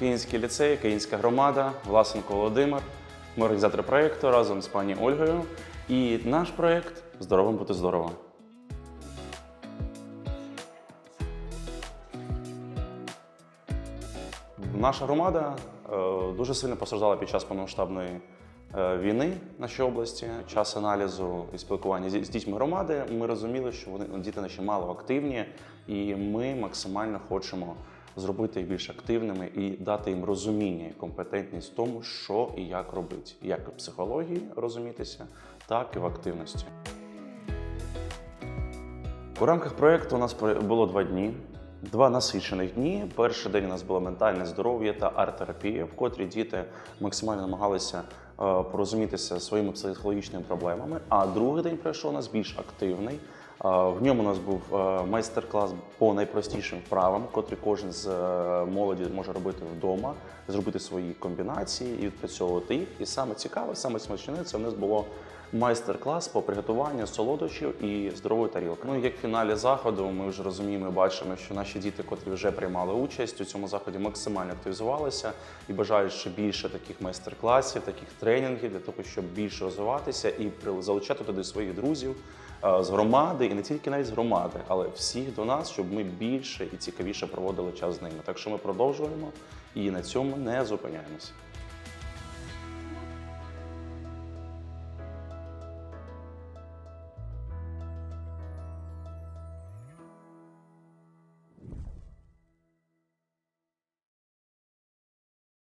Київський ліцей, Київська громада, Власенко Володимир. Ми організатори проєкту разом з пані Ольгою. І наш проєкт Здоровим бути здорово. Наша громада е, дуже сильно постраждала під час повномасштабної е, війни в нашій області. Час аналізу і спілкування з дітьми громади. Ми розуміли, що вони діти наші мало активні, і ми максимально хочемо зробити їх більш активними і дати їм розуміння і компетентність в тому, що і як робити, як в психології розумітися, так і в активності. У рамках проєкту у нас було два дні. Два насичених дні. Перший день у нас було ментальне здоров'я та арт-терапія, в котрій діти максимально намагалися порозумітися зі своїми психологічними проблемами. А другий день пройшов у нас більш активний. Е, В ньому у нас був е, майстер-клас по найпростішим вправам, котрі кожен з е, молоді може робити вдома, зробити свої комбінації і відпрацьовувати їх. І саме цікаве, саме смачне, це в нас було майстер-клас по приготуванню солодощів і здорової тарілки. Ну, як в фіналі заходу, ми вже розуміємо і бачимо, що наші діти, котрі вже приймали участь у цьому заході, максимально активізувалися і бажають ще більше таких майстер-класів, таких тренінгів для того, щоб більше розвиватися і залучати туди своїх друзів е, з громади, і не тільки навіть з громади, але всіх до нас, щоб ми більше і цікавіше проводили час з ними. Так що ми продовжуємо і на цьому не зупиняємося.